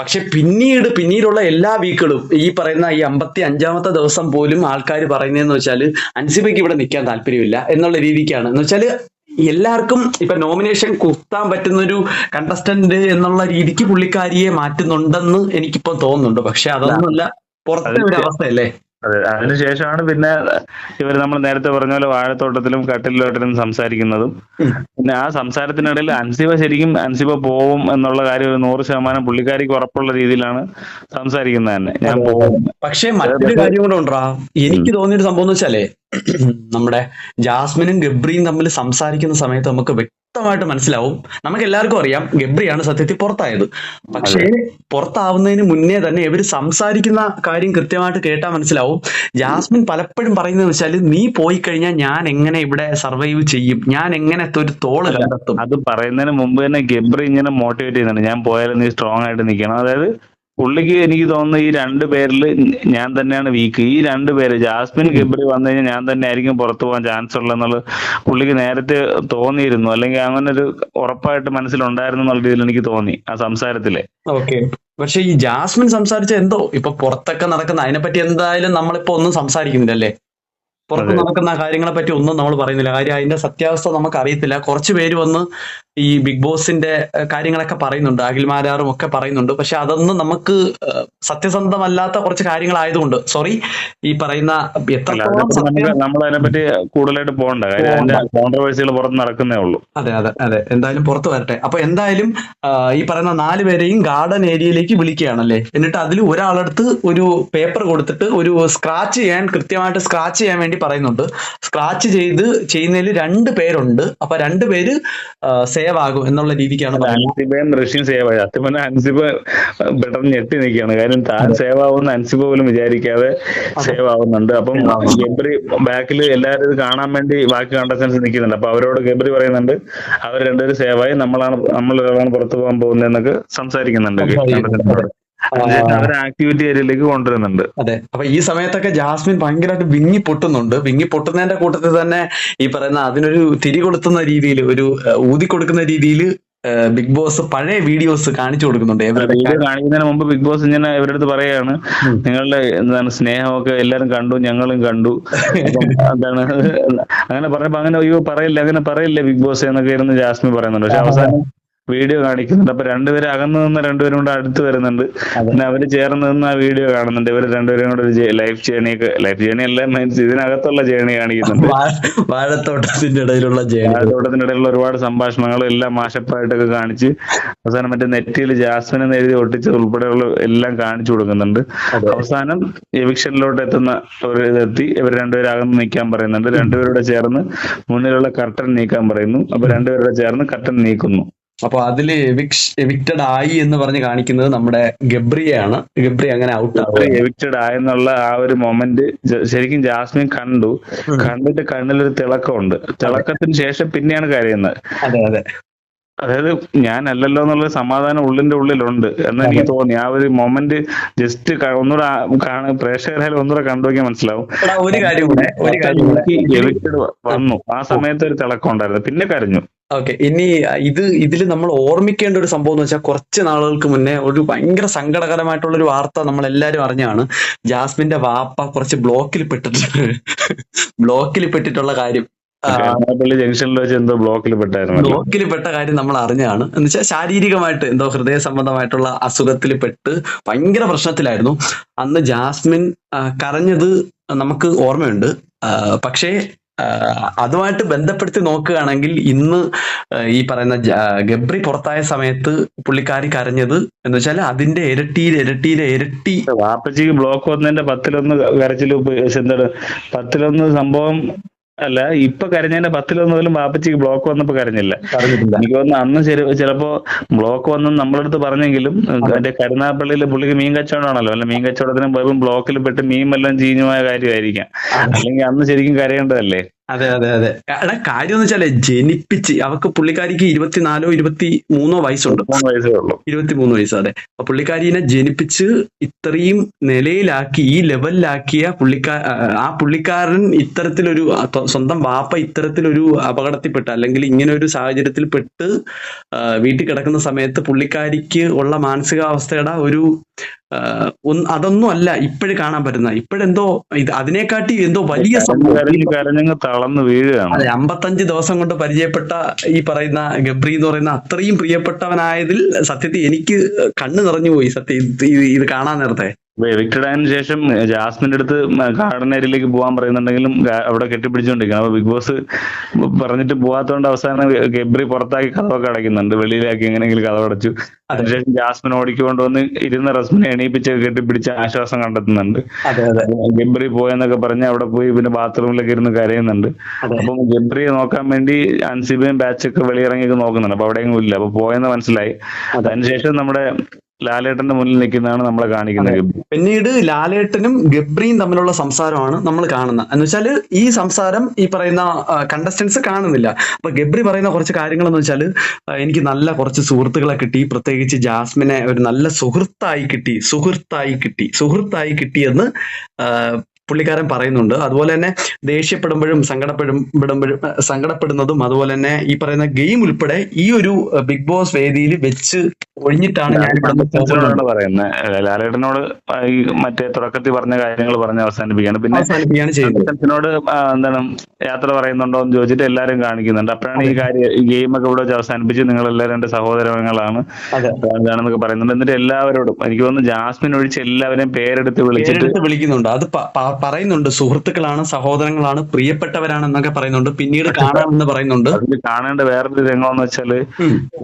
പക്ഷെ പിന്നീട് പിന്നീടുള്ള എല്ലാ വീക്കുകളും ഈ പറയുന്ന ഈ അമ്പത്തി അഞ്ചാമത്തെ ദിവസം പോലും ആൾക്കാർ പറയുന്നതെന്ന് വെച്ചാൽ അൻസിബയ്ക്ക് ഇവിടെ നിൽക്കാൻ താല്പര്യമില്ല എന്നുള്ള രീതിക്കാണ്. എന്ന് വെച്ചാൽ എല്ലാവർക്കും ഇപ്പൊ നോമിനേഷൻ കുത്താൻ പറ്റുന്ന ഒരു കണ്ടസ്റ്റന്റ് എന്നുള്ള രീതിക്ക് പുള്ളിക്കാരിയെ മാറ്റുന്നുണ്ടെന്ന് എനിക്കിപ്പോ തോന്നുന്നുണ്ട്. പക്ഷെ അതൊന്നുമല്ല പുറത്തെ ഒരു അവസ്ഥയല്ലേ? അതെ അതിനുശേഷമാണ് പിന്നെ ഇവർ നമ്മൾ നേരത്തെ പറഞ്ഞ പോലെ വാഴത്തോട്ടത്തിലും കട്ടിലോട്ടിലും സംസാരിക്കുന്നതും. പിന്നെ ആ സംസാരത്തിനിടയിൽ അൻസിബ ശരിക്കും അൻസിബ പോവും എന്നുള്ള കാര്യം ഒരു നൂറ് ശതമാനം പുള്ളിക്കാരിക്ക് ഉറപ്പുള്ള രീതിയിലാണ് സംസാരിക്കുന്നത് തന്നെ. ഞാൻ പോവും. പക്ഷേ മറ്റൊരു കാര്യം കൂടെ ഉണ്ടാ എനിക്ക് തോന്നിയൊരു സംഭവം എന്ന് വെച്ചാലേ നമ്മുടെ ജാസ്മിനും ഗബ്രിയും തമ്മിൽ സംസാരിക്കുന്ന സമയത്ത് നമുക്ക് വ്യക്തമായിട്ട് മനസ്സിലാവും. നമുക്ക് എല്ലാവർക്കും അറിയാം ഗബ്രിയാണ് സത്യത്തിൽ പുറത്തായത്. പക്ഷേ പുറത്താവുന്നതിന് മുന്നേ തന്നെ ഇവർ സംസാരിക്കുന്ന കാര്യം കൃത്യമായിട്ട് കേട്ടാൽ മനസ്സിലാവും. ജാസ്മിൻ പലപ്പോഴും പറയുന്നത് വെച്ചാൽ നീ പോയി കഴിഞ്ഞാൽ ഞാൻ എങ്ങനെ ഇവിടെ സർവൈവ് ചെയ്യും? ഞാൻ എങ്ങനെ ഒരു തോൾ കണ്ടെത്തും? അത് പറയുന്നതിന് മുമ്പ് തന്നെ ഗബ്രി ഇങ്ങനെ മോട്ടിവേറ്റ് ചെയ്യുന്നുണ്ട്. ഞാൻ പോയാലും നീ സ്ട്രോങ് ആയിട്ട് നിൽക്കണം അതായത് പുള്ളിക്ക് എനിക്ക് തോന്നുന്നു ഈ രണ്ട് പേരിൽ ഞാൻ തന്നെയാണ് വീക്ക് ഈ രണ്ട് പേര് ജാസ്മിൻ ഗബ്രി വന്നു കഴിഞ്ഞാൽ ഞാൻ തന്നെ ആയിരിക്കും പുറത്തു പോകാൻ ചാൻസ് ഉള്ളതെന്നുള്ളത് പുള്ളിക്ക് നേരത്തെ തോന്നിയിരുന്നു. അല്ലെങ്കിൽ അങ്ങനെ ഒരു ഉറപ്പായിട്ട് മനസ്സിലുണ്ടായിരുന്നു എന്നുള്ള രീതിയിൽ എനിക്ക് തോന്നി ആ സംസാരത്തിൽ. ഓക്കെ പക്ഷെ ഈ ജാസ്മിൻ സംസാരിച്ച എന്തോ? ഇപ്പൊ പുറത്തൊക്കെ നടക്കുന്ന അതിനെപ്പറ്റി എന്തായാലും നമ്മളിപ്പോ ഒന്നും സംസാരിക്കുന്നില്ലല്ലേ? പുറത്ത് നടക്കുന്ന കാര്യങ്ങളെ പറ്റി ഒന്നും നമ്മൾ പറയുന്നില്ല. കാര്യം അതിന്റെ സത്യാവസ്ഥ നമുക്ക് അറിയത്തില്ല കുറച്ച് പേര് വന്ന് ഈ ബിഗ് ബോസിന്റെ കാര്യങ്ങളൊക്കെ പറയുന്നുണ്ട്. അഖിൽമാരാറും ഒക്കെ പറയുന്നുണ്ട്. പക്ഷെ അതൊന്നും നമുക്ക് സത്യസന്ധമല്ലാത്ത കുറച്ച് കാര്യങ്ങളായതുകൊണ്ട് സോറി ഈ പറയുന്ന നമ്മൾ അതിനെപ്പറ്റി കൂടുതലായിട്ട് പോകണ്ട. കോൺട്രവേഴ്സികൾ പുറത്ത് നടക്കുന്നേ ഉള്ളൂ. അതെ അതെ അതെ. എന്തായാലും പുറത്ത് വരട്ടെ. അപ്പൊ എന്തായാലും ഈ പറയുന്ന നാല് പേരെയും ഗാർഡൻ ഏരിയയിലേക്ക് വിളിക്കുകയാണല്ലേ? എന്നിട്ട് അതിൽ ഒരാളടുത്ത് ഒരു പേപ്പർ കൊടുത്തിട്ട് ഒരു സ്ക്രാച്ച് ചെയ്യാൻ കൃത്യമായിട്ട് സ്ക്രാച്ച് ചെയ്യാൻ വേണ്ടി പറയുന്നുണ്ട്. സ്ക്രാച്ച് ചെയ്ത് ചെയ്യുന്നതിൽ രണ്ട് പേരുണ്ട്. അപ്പൊ രണ്ട് പേര് സേവ് ആകും എന്നുള്ള രീതിക്കാണ് റഷ്യൻ സേവ്. ആയി സത്യം അൻസിബ പെട്ടെന്ന് ഞെട്ടി നിൽക്കുകയാണ്. കാര്യം താൻ സേവ് ആവുന്ന അൻസിബ പോലും വിചാരിക്കാതെ സേവ് ആവുന്നുണ്ട് അപ്പം ഗബ്രി ബാക്കിൽ എല്ലാവരും ഇത് കാണാൻ വേണ്ടി ബാക്കി കണ്ടസ്റ്റൻസ് നിൽക്കുന്നുണ്ട്. അപ്പൊ അവരോട് ഗബ്രി പറയുന്നുണ്ട് അവർ രണ്ടുപേരും സേവായി നമ്മളാണ് നമ്മൾ ഒരാളാണ് പുറത്തു പോകാൻ പോകുന്നതെന്നൊക്കെ സംസാരിക്കുന്നുണ്ട്. Contestants-നോട്. ആക്ടിവിറ്റി ഏരിയയിലേക്ക് കൊണ്ടുവരുന്നുണ്ട്. അതെ. അപ്പൊ ഈ സമയത്തൊക്കെ ജാസ്മിൻ ഭയങ്കരമായിട്ട് വിങ്ങി പൊട്ടുന്നുണ്ട്. വിങ്ങി പൊട്ടുന്നതിന്റെ കൂട്ടത്തിൽ തന്നെ ഈ പറയുന്ന അതിനൊരു തിരി കൊടുത്തുന്ന രീതിയിൽ ഒരു ഊതി കൊടുക്കുന്ന രീതിയിൽ ബിഗ് ബോസ് പഴയ വീഡിയോസ് കാണിച്ചു കൊടുക്കുന്നുണ്ട് കാണിക്കുന്നതിന് മുമ്പ് ബിഗ് ബോസ് ഇങ്ങനെ ഇവരുടെ അടുത്ത് പറയാണ് നിങ്ങളുടെ എന്താണ് സ്നേഹമൊക്കെ എല്ലാരും കണ്ടു ഞങ്ങളും കണ്ടു. എന്താണ് അങ്ങനെ പറഞ്ഞപ്പോ അങ്ങനെ അയ്യോ പറയില്ല അങ്ങനെ പറയില്ല ബിഗ് ബോസ് എന്നൊക്കെ ഇരുന്ന് ജാസ്മി പറയുന്നുണ്ട്. പക്ഷെ അവസാനം വീഡിയോ കാണിക്കുന്നുണ്ട്. അപ്പൊ രണ്ടുപേരും അകന്നു നിന്ന് രണ്ടുപേരും കൂടെ അടുത്ത് വരുന്നുണ്ട്. പിന്നെ അവർ ചേർന്ന് നിന്ന് ആ വീഡിയോ കാണുന്നുണ്ട്. ഇവർ രണ്ടുപേരും കൂടെ ഒരു ലൈഫ് ജേണി ഒക്കെ ലൈഫ് ജേണി അല്ല മീൻസ് ഇതിനകത്തുള്ള ജേണി കാണിക്കുന്നുണ്ട്. വാഴത്തോട്ടത്തിന്റെ ഇടയിലുള്ള ജേണി ഇടയിലുള്ള ഒരുപാട് സംഭാഷണങ്ങളും എല്ലാം മാഷപ്പായിട്ടൊക്കെ കാണിച്ച് അവസാനം മറ്റേ നെറ്റിയിൽ ജാസ്മിൻ എന്ന് എഴുതി ഒട്ടിച്ച് ഉൾപ്പെടെയുള്ള എല്ലാം കാണിച്ചു കൊടുക്കുന്നുണ്ട്. അവസാനം എവിക്ഷനിലോട്ട് എത്തുന്ന ഒരു ഇതെത്തി. ഇവർ രണ്ടുപേരും അകന്ന് നിൽക്കാൻ പറയുന്നുണ്ട്. രണ്ടുപേരോട് ചേർന്ന് മുന്നിലുള്ള കർട്ടൻ നീക്കാൻ പറയുന്നു. അപ്പൊ രണ്ടുപേരോട് ചേർന്ന് കർട്ടൻ നീക്കുന്നു. അപ്പൊ അതിൽ എവിക്റ്റഡ് ആയി എന്ന് പറഞ്ഞ് കാണിക്കുന്നത് നമ്മുടെ ഗബ്രിയാണ് ഗബ്രി അങ്ങനെ ഔട്ട് എവിക്റ്റഡ് ആയെന്നുള്ള ആ ഒരു മൊമെന്റ് ശരിക്കും ജാസ്മിൻ കണ്ടു. കണ്ടിട്ട് കണ്ണിലൊരു തിളക്കമുണ്ട്. തിളക്കത്തിന് ശേഷം പിന്നെയാണ് കരയുന്നത്. അതെ അതെ. അതായത് ഞാൻ അല്ലല്ലോ എന്നുള്ള സമാധാനം ഉള്ളിന്റെ ഉള്ളിലുണ്ട് എന്ന് എനിക്ക് തോന്നി. ആ ഒരു മൊമെന്റ് ജസ്റ്റ് ഒന്നുകൂടെ പ്രേക്ഷകരായാലും ഒന്നുകൂടെ കണ്ടുനോക്കിയാൽ മനസ്സിലാവും. ഒരു കാര്യം കൂടെ വന്നു. ആ സമയത്ത് ഒരു തിളക്കം ഉണ്ടായിരുന്നു. പിന്നെ കരഞ്ഞു. ഓക്കെ ഇനി ഇത് ഇതിൽ നമ്മൾ ഓർമ്മിക്കേണ്ട ഒരു സംഭവം എന്ന് വെച്ചാൽ കുറച്ച് നാളുകൾക്ക് മുന്നേ ഒരു ഭയങ്കര സങ്കടകരമായിട്ടുള്ള ഒരു വാർത്ത നമ്മൾ എല്ലാവരും അറിഞ്ഞാണ്. ജാസ്മിന്റെ വാപ്പ കുറച്ച് ബ്ലോക്കിൽ പെട്ടിട്ട് ബ്ലോക്കിൽ പെട്ടിട്ടുള്ള കാര്യം. ജംഗ്ഷനിൽ വെച്ച് എന്തോ ബ്ലോക്കിൽ പെട്ടായിരുന്നു ബ്ലോക്കിൽ പെട്ട കാര്യം നമ്മൾ അറിഞ്ഞാണ്. എന്ന് വെച്ചാൽ ശാരീരികമായിട്ട് എന്തോ ഹൃദയ സംബന്ധമായിട്ടുള്ള അസുഖത്തിൽ പെട്ട് ഭയങ്കര പ്രശ്നത്തിലായിരുന്നു. അന്ന് ജാസ്മിൻ കരഞ്ഞത് നമുക്ക് ഓർമ്മയുണ്ട്. പക്ഷേ അതുമായിട്ട് ബന്ധപ്പെടുത്തി നോക്കുകയാണെങ്കിൽ ഇന്ന് ഈ പറയുന്ന ഗബ്രി പുറത്തായ സമയത്ത് പുള്ളിക്കാരി കരഞ്ഞത് എന്ന് വെച്ചാൽ അതിന്റെ ഇരട്ടിയിൽ ഇരട്ടിയിലെ ഇരട്ടി വാപ്പച്ചിക്ക് ബ്ലോക്ക് വന്നതിന്റെ പത്തിലൊന്ന് കരച്ചിൽ എന്താണ്? പത്തിലൊന്ന് സംഭവം അല്ല ഇപ്പൊ കരഞ്ഞതിന്റെ പത്തിലൊന്നു പോലും ബാപ്പച്ചിക്ക് ബ്ലോക്ക് വന്നപ്പോ കരഞ്ഞില്ല. എനിക്ക് തോന്നുന്നു അന്ന് ചിലപ്പോ ബ്ലോക്ക് വന്ന് നമ്മളടുത്ത് പറഞ്ഞെങ്കിലും മറ്റേ കരുനാപ്പള്ളിയിലെ പുള്ളിക്ക് മീൻ കച്ചവടമാണല്ലോ. അല്ല മീൻ കച്ചവടത്തിന് പോയപ്പോൾ ബ്ലോക്കിൽ പെട്ട് മീൻ എല്ലാം ചീഞ്ഞുമായ കാര്യമായിരിക്കാം അല്ലെങ്കിൽ അന്ന് ശരിക്കും കരയേണ്ടതല്ലേ? അതെ അതെ അതെ. എടാ കാര്യം എന്ന് വെച്ചാൽ ജനിപ്പിച്ച് അവക്ക് പുള്ളിക്കാരിക്ക് ഇരുപത്തിനാലോ ഇരുപത്തി മൂന്നോ വയസ്സുണ്ട്. മൂന്ന് വയസ്സേ അതെ. അപ്പൊ പുള്ളിക്കാരിനെ ജനിപ്പിച്ച് ഇത്രയും നിലയിലാക്കി ഈ ലെവലിലാക്കിയ പുള്ളിക്കാ ആ, പുള്ളിക്കാരൻ ഇത്തരത്തിലൊരു സ്വന്തം വാപ്പ ഇത്തരത്തിലൊരു അപകടത്തിൽപ്പെട്ട് അല്ലെങ്കിൽ ഇങ്ങനെ ഒരു സാഹചര്യത്തിൽ പെട്ട് വീട്ടിൽ കിടക്കുന്ന സമയത്ത് പുള്ളിക്കാരിക്ക് ഉള്ള മാനസികാവസ്ഥയുടെ ഒരു അതൊന്നും അല്ല ഇപ്പോഴും കാണാൻ പറ്റുന്ന ഇപ്പോഴെന്തോ ഇത് അതിനെക്കാട്ടി എന്തോ വലിയ തളർന്ന് വീഴുകയാണ്. അതെ അമ്പത്തഞ്ച് ദിവസം കൊണ്ട് പരിചയപ്പെട്ട ഈ പറയുന്ന ഗബ്രി എന്ന് പറയുന്ന അത്രയും പ്രിയപ്പെട്ടവനായതിൽ സത്യത്തിൽ എനിക്ക് കണ്ണ് നിറഞ്ഞു പോയി സത്യം ഇത് കാണാൻ നേരത്തെ. എവിക്റ്റഡ് ആയതിനു ശേഷം ജാസ്മിന്റെ അടുത്ത് ഗാർഡൻ ഏരിയയിലേക്ക് പോകാൻ പറയുന്നുണ്ടെങ്കിലും അവിടെ കെട്ടിപ്പിടിച്ചുകൊണ്ടിരിക്കണം അപ്പൊ ബിഗ് ബോസ് പറഞ്ഞിട്ട് പോകാത്തതുകൊണ്ട് അവസാനം ഗബ്രി പുറത്താക്കി കഥവൊക്കെ അടയ്ക്കുന്നുണ്ട്. വെളിയിലാക്കി എങ്ങനെയെങ്കിലും കഥ അടച്ചു അതിനുശേഷം ജാസ്മിൻ ഓടിക്കൊണ്ടുവന്ന് ഇരുന്ന റസ്മിനെ എണീപ്പിച്ച് കെട്ടിപ്പിടിച്ച് ആശ്വാസം കണ്ടെത്തുന്നുണ്ട്. ഗബ്രി പോയെന്നൊക്കെ പറഞ്ഞ് അവിടെ പോയി പിന്നെ ബാത്റൂമിലൊക്കെ ഇരുന്ന് കരയുന്നുണ്ട്. അപ്പം ഗബ്രിയെ നോക്കാൻ വേണ്ടി അൻസിബയും ബാച്ചൊക്കെ വെളിയിറങ്ങിയൊക്കെ നോക്കുന്നുണ്ട്. അപ്പൊ അവിടെയെങ്കിലും ഇല്ല. അപ്പൊ പോയെന്ന് മനസ്സിലായി. അതിനുശേഷം നമ്മുടെ ലാലേട്ടന്റെ മുന്നിൽ നിൽക്കുന്നതാണ് നമ്മളെ കാണിക്കുന്നത് പിന്നീട് ലാലേട്ടനും ഗബ്രിയും തമ്മിലുള്ള സംസാരമാണ് നമ്മൾ കാണുന്നത്. എന്ന് വെച്ചാൽ ഈ സംസാരം ഈ പറയുന്ന കണ്ടസ്റ്റൻസ് കാണുന്നില്ല. അപ്പൊ ഗബ്രി പറയുന്ന കുറച്ച് കാര്യങ്ങൾ എന്ന് വെച്ചാൽ എനിക്ക് നല്ല കുറച്ച് സുഹൃത്തുക്കളെ കിട്ടി. പ്രത്യേകിച്ച് ജാസ്മിനെ ഒരു നല്ല സുഹൃത്തായി കിട്ടി. സുഹൃത്തായി കിട്ടി. സുഹൃത്തായി കിട്ടിയെന്ന് പുള്ളിക്കാരൻ പറയുന്നുണ്ട്. അതുപോലെ തന്നെ ദേഷ്യപ്പെടുമ്പോഴും സങ്കടപ്പെടുമ്പോഴും സങ്കടപ്പെടുന്നതും അതുപോലെ തന്നെ ഈ പറയുന്ന ഗെയിം ഉൾപ്പെടെ ഈ ഒരു ബിഗ് ബോസ് വേദിയിൽ വെച്ച് ഒഴിഞ്ഞിട്ടാണ് ഞാൻ ഇവിടെ പറയുന്നത് ലാലേട്ടനോട് ഈ മറ്റേ തുടക്കത്തിൽ പറഞ്ഞ കാര്യങ്ങൾ പറഞ്ഞ് അവസാനിപ്പിക്കുകയാണ്. പിന്നെ അവസാനിപ്പിക്കുകയാണ് ചെയ്യുന്നത്. എന്താണ് യാത്ര പറയുന്നുണ്ടോ എന്ന് ചോദിച്ചിട്ട് എല്ലാരും കാണിക്കുന്നുണ്ട്. അപ്പോഴാണ് ഈ കാര്യം ഈ ഗെയിം ഒക്കെ ഇവിടെ വെച്ച് അവസാനിപ്പിച്ച് നിങ്ങൾ എല്ലാവരും എന്റെ സഹോദരങ്ങളാണ് എന്നൊക്കെ പറയുന്നുണ്ട്. എന്നിട്ട് എല്ലാവരോടും എനിക്ക് തോന്നുന്നു ജാസ്മിൻ ഒഴിച്ച് എല്ലാവരെയും പേരെടുത്ത് വിളിച്ചിട്ട് വിളിക്കുന്നുണ്ട്. അത് പറയുന്നുണ്ട്. സുഹൃത്തുക്കളാണ് സഹോദരങ്ങളാണ് പ്രിയപ്പെട്ടവരാണ് എന്നൊക്കെ പറയുന്നുണ്ട്. പിന്നീട് കാണാമെന്ന് പറയുന്നുണ്ട്. അതിൽ കാണേണ്ട വേറൊരു രംഗം എന്ന് വെച്ചാൽ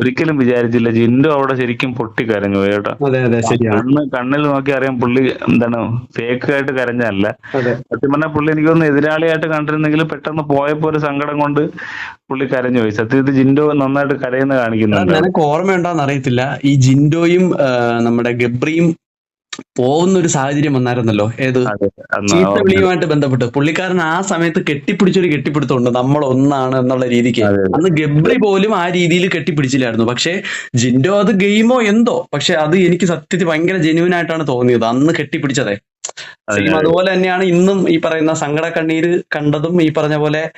ഒരിക്കലും വിചാരിച്ചില്ല. ജിൻഡോ അവിടെ ശരിക്കും പൊട്ടി കരഞ്ഞു കേട്ടോ. അതെ അതെ ശരിയാണ്. കണ്ണ് കണ്ണിൽ നോക്കി അറിയാം പുള്ളി എന്താണ് ഫേക്ക് ആയിട്ട് കരഞ്ഞല്ല സത്യം പറഞ്ഞാൽ പുള്ളി എനിക്കൊന്ന് എതിരാളിയായിട്ട് കണ്ടിരുന്നെങ്കിൽ പെട്ടെന്ന് പോയപ്പോ ഒരു സങ്കടം കൊണ്ട് പുള്ളി കരഞ്ഞു പോയി. സത്യത്തിൽ ജിൻഡോ നന്നായിട്ട് കരയുന്ന കാണിക്കുന്നു കാണിക്കുന്നുണ്ട് നിനക്ക് ഓർമ്മയുണ്ടോന്ന് അറിയത്തില്ല ഈ ജിൻഡോയും നമ്മുടെ ഗബ്രിയും പോകുന്ന ഒരു സാഹചര്യം വന്നായിരുന്നല്ലോ. ഏത്? ചീത്തവിളിയുമായിട്ട് ബന്ധപ്പെട്ട്. പുള്ളിക്കാരൻ ആ സമയത്ത് കെട്ടിപ്പിടിച്ചൊരു കെട്ടിപ്പിടുത്തമുണ്ട്. നമ്മൾ ഒന്നാണ് എന്നുള്ള രീതിക്ക്. അന്ന് ഗബ്രി പോലും ആ രീതിയിൽ കെട്ടിപ്പിടിച്ചില്ലായിരുന്നു. പക്ഷെ ജിൻഡോ അത് ഗെയിമോ എന്തോ? പക്ഷെ അത് എനിക്ക് സത്യത്തിൽ ഭയങ്കര ജെന്യൂൻ ആയിട്ടാണ് തോന്നിയത്. അന്ന് കെട്ടിപ്പിടിച്ചതേ. സെയിം അതുപോലെ തന്നെയാണ് ഇന്നും ഈ പറയുന്ന സങ്കട കണ്ണീര് കണ്ടതും ഈ പറഞ്ഞ പോലെ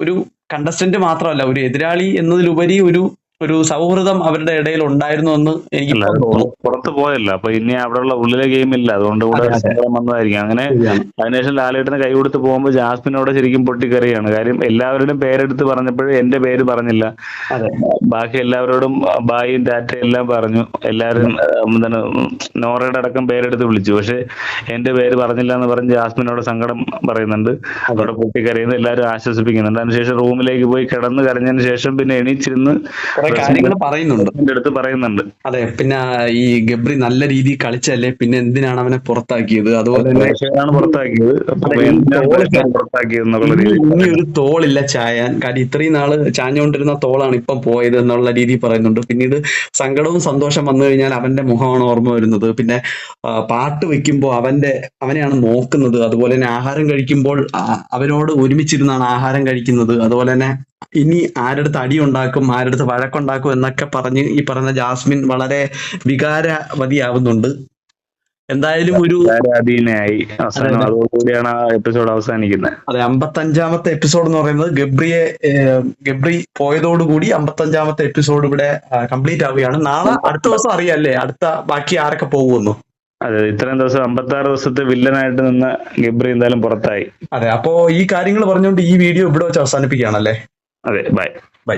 ഒരു കണ്ടസ്റ്റന്റ് മാത്രമല്ല ഒരു എതിരാളി എന്നതിലുപരി ഒരു ഒരു സൗഹൃദം അവരുടെ ഇടയിൽ ഉണ്ടായിരുന്നു എന്ന് എനിക്ക് പുറത്തു പോയല്ല. അപ്പൊ ഇനി അവിടെയുള്ള ഉള്ളിലെ ഗെയിം ഇല്ല. അതുകൊണ്ട് കൂടെ. വന്നതായിരിക്കും. അങ്ങനെ. അതിനുശേഷം ലാലേട്ടന് കൈ കൊടുത്ത് പോകുമ്പോൾ ജാസ്മിനോട് ശരിക്കും പൊട്ടിക്കറിയാണ്. കാര്യം എല്ലാവരുടെയും പേരെടുത്ത് പറഞ്ഞപ്പോഴും എന്റെ പേര് പറഞ്ഞില്ല. ബാക്കി എല്ലാവരോടും ബായും ടാറ്റയും എല്ലാം പറഞ്ഞു. എല്ലാവരും എന്താണ് നോറയുടെ അടക്കം പേരെടുത്ത് വിളിച്ചു. പക്ഷെ എന്റെ പേര് പറഞ്ഞില്ല എന്ന് പറഞ്ഞ് ജാസ്മിനോട് സങ്കടം പറയുന്നുണ്ട്. അവിടെ പൊട്ടിക്കരയുന്നു. എല്ലാവരും ആശ്വസിപ്പിക്കുന്നുണ്ട്. അതിനുശേഷം റൂമിലേക്ക് പോയി കിടന്ന് കരഞ്ഞതിന് ശേഷം പിന്നെ എണീച്ചിരുന്ന് കാര്യങ്ങൾ പറയുന്നുണ്ട്. അടുത്ത് പറയുന്നുണ്ട്. അതെ പിന്നെ ഈ ഗബ്രി നല്ല രീതിയിൽ കളിച്ചല്ലേ പിന്നെ എന്തിനാണ് അവനെ പുറത്താക്കിയത്? അതുപോലെ തന്നെ പുറത്താക്കിയത്. ഇനി ഒരു തോളില്ല ചായാൻ. കാര്യം ഇത്രയും നാൾ ചാഞ്ഞുകൊണ്ടിരുന്ന തോളാണ് ഇപ്പം പോയത് എന്നുള്ള രീതിയിൽ പറയുന്നുണ്ട്. പിന്നീട് സങ്കടവും സന്തോഷം വന്നു കഴിഞ്ഞാൽ അവന്റെ മുഖമാണ് ഓർമ്മ വരുന്നത്. പിന്നെ പാട്ട് വെക്കുമ്പോൾ അവന്റെ അവനെയാണ് നോക്കുന്നത്. അതുപോലെ തന്നെ ആഹാരം കഴിക്കുമ്പോൾ അവനോട് ഒരുമിച്ചിരുന്നാണ് ആഹാരം കഴിക്കുന്നത്. അതുപോലെ തന്നെ ഇനി ആരടുത്ത് അടി ഉണ്ടാക്കും ആരടുത്ത് വഴക്കുണ്ടാക്കും എന്നൊക്കെ പറഞ്ഞ് ഈ പറഞ്ഞ ജാസ്മിൻ വളരെ വികാരവതിയാവുന്നുണ്ട്. എന്തായാലും ഒരു അതോടുകൂടിയാണ് ആ എപ്പിസോഡ് അവസാനിക്കുന്നത്. അതെ അമ്പത്തഞ്ചാമത്തെ എപ്പിസോഡ് എന്ന് പറയുന്നത് ഗബ്രിയെ ഗബ്രി പോയതോടുകൂടി അമ്പത്തഞ്ചാമത്തെ എപ്പിസോഡ് ഇവിടെ കംപ്ലീറ്റ് ആവുകയാണ്. നാളെ അടുത്ത ദിവസം അറിയാല്ലേ അടുത്ത ബാക്കി ആരൊക്കെ പോകുമെന്ന്. അതെ ഇത്രയും ദിവസം അമ്പത്തി ആറ് ദിവസത്തെ വില്ലനായിട്ട് നിന്ന് ഗബ്രി എന്തായാലും പുറത്തായി. അതെ അപ്പോ ഈ കാര്യങ്ങൾ പറഞ്ഞുകൊണ്ട് ഈ വീഡിയോ ഇവിടെ വെച്ച് അവസാനിപ്പിക്കുകയാണല്ലേ? അതെ ബൈ ബൈ